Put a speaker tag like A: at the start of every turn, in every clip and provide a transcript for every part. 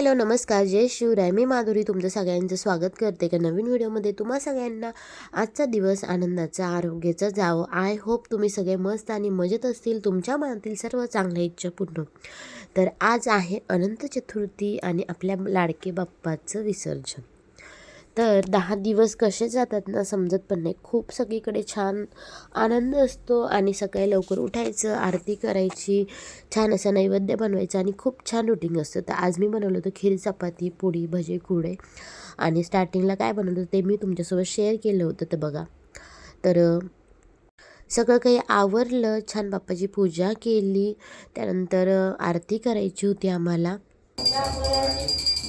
A: Hello नमस्कार जय शिवराय मी माधुरी तुमचं सगळ्यांचं स्वागत करते का नवीन व्हिडिओमध्ये. तुम्हा सगळ्यांना आजचा दिवस आनंदाचा आरोग्याचा जावो. आय होप तुम्ही सगळे मस्त आणि मजेत असतील. तुमच्या मनातील सर्व चांगल्या इच्छा पूर्ण तर आज आहे अनंत चतुर्थी आणि आपल्या लाडके बाप्पाचं विसर्जन. तर दहा दिवस कसे जातात ना समजत पण नाही. खूप सगळीकडे छान आनंद असतो आणि सकाळी लवकर उठायचं आरती करायची छान असा नैवेद्य बनवायचं आणि खूप छान रुटीन असतं. तर आज मी बनवलं होतं खीर चपाती पोळी भजे कुडे आणि स्टार्टिंगला काय बनवलं होतं ते मी तुमच्यासोबत शेअर केलं होतं. तर बघा. तर सगळं काही आवरलं छान बाप्पाची पूजा केली त्यानंतर आरती करायची होती आम्हाला.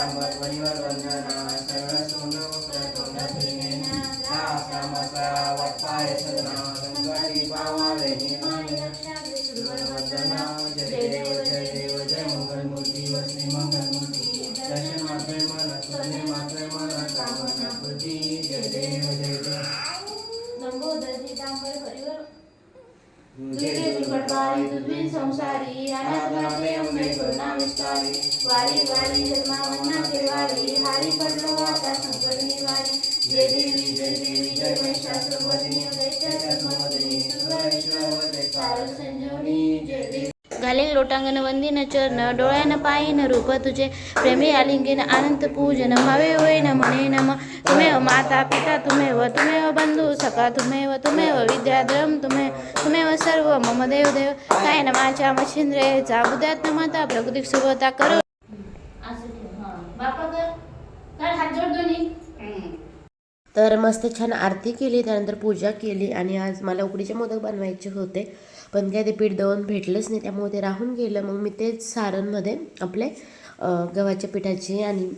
B: कांबरवणीवर वंदना सरळ सोन वक्र तोंडाची नेना सासा मसा संसारी अनाथनाथे करुणा विस्तारी वारी वारी जन्मावन्नाथे वारी हारी पडलो आता संकट निवारी जय देवी जय देवी जय महिषासुर दैत्य કોટાંગન વંદિન ચરણ, ડોળાયન પાયન રૂપ તુજે. પ્રેમી આલિંગન આનંદ પૂજન હવે હોય ન મને નમ. તુમે માતા પિતા તુમે વ તુમે બંધુ સખા તુમે વ તુમે વિદ્યાદ્રમ, તુમે તુમે સર્વ, મમ દેવ દેવ. કાય નમાચા મચ્છિન્દ્રે જાબુદાત નમતા પ્રગતિ શુભતા કરો. બાપા
A: तर मस्त छान आरती केली त्यानंतर पूजा केली आणि आज मला उकडीचे मोदक बनवायचे होते. पण काय ते पीठ दळून भेटलंच नाही त्यामुळे ते राहून गेलं. मग मी तेच सारणमध्ये आपले गव्हाच्या पिठाचे आणि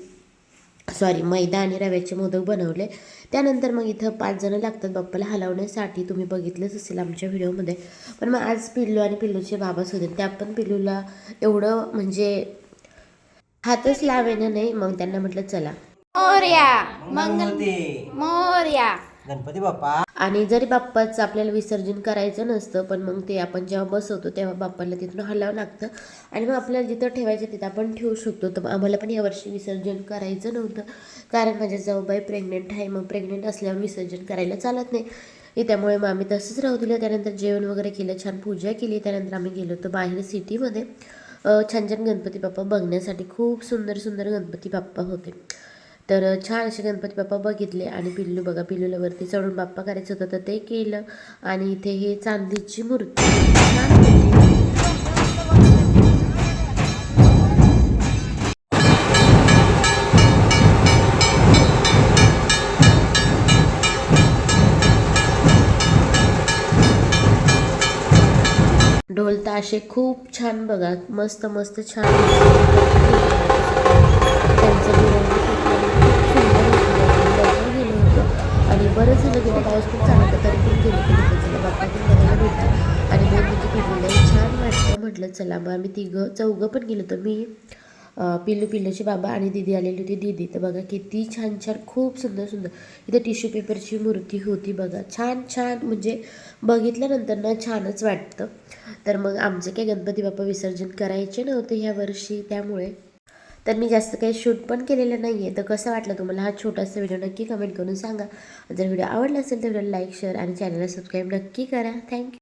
A: सॉरी मैदा आणि रव्याचे मोदक बनवले. त्यानंतर मग इथं पाच जणं लागतात बाप्पाला हलवण्यासाठी. तुम्ही बघितलंच असेल आमच्या व्हिडिओमध्ये. पण मग आज पिल्लू आणि पिल्लूचे बाबाच होते त्या पण पिल्लूला एवढं म्हणजे हातच लावेनं नाही. मग त्यांना म्हटलं चला
B: मोर्या. मंगल
C: मंगलमूर्ती
B: मोर्या.
C: गणपती बाप्पा.
A: आणि जरी बाप्पाचं आपल्याला विसर्जन करायचं नसतं पण मग ते आपण जेव्हा बसवतो तेव्हा बाप्पाला तिथून हलावं लागतं. आणि मग आपल्याला जिथं ठेवायचं तिथं आपण ठेवू शकतो. तर मग आम्हाला पण यावर्षी विसर्जन करायचं नव्हतं. कारण माझ्या जाऊबाई प्रेग्नेंट आहे. मग प्रेग्नेंट असल्यावर विसर्जन करायला चालत नाही. हे त्यामुळे मग आम्ही तसंच राहू दिलं. त्यानंतर जेवण वगैरे केलं छान पूजा केली. त्यानंतर आम्ही गेलो होतो बाहेर सिटीमध्ये. अ, छान छान गणपती बाप्पा बघण्यासाठी खूप सुंदर सुंदर गणपती बाप्पा होते. तर छान असे गणपती बाप्पा बघितले आणि पिल्लू बघा पिल्लूला वरती चढून बाप्पा करायचं होतं तर ते केलं आणि इथे हे चांदीची मूर्ती. छान ढोल ताशे खूप छान बघा मस्त मस्त छान. त्यांचं आणि बरंच झालं गेलं पाऊस खूप चांगला होता तरी पण गेलो की तिथे चला. बाप्पा पण बघायला भेटलं. आणि मग म्हणजे पिल्लूलाही छान वाटलं. म्हटलं चला मग आम्ही तिघं चौघं पण गेलो होतो. मी पिल्लू पिल्लूची बाबा आणि दीदी आलेली होती. दीदी तर बघा किती छान छान खूप सुंदर सुंदर. इथे टिश्यू पेपरची मूर्ती होती बघा. छान छान म्हणजे बघितल्यानंतर ना छानच वाटतं. तर मग आमचे काही गणपती बाप्पा विसर्जन करायचे नव्हते ह्या वर्षी. त्यामुळे तर मी जास्त काही शूट पण केलेलं नाही आहे तर कसं वाटलं तुम्हाला हा छोटासा व्हिडिओ नक्की कमेंट करून सांगा. जर व्हिडिओ आवडला असेल तर व्हिडिओ लाईक शेअर आणि चॅनलला सबस्क्राईब नक्की करा. थँक्यू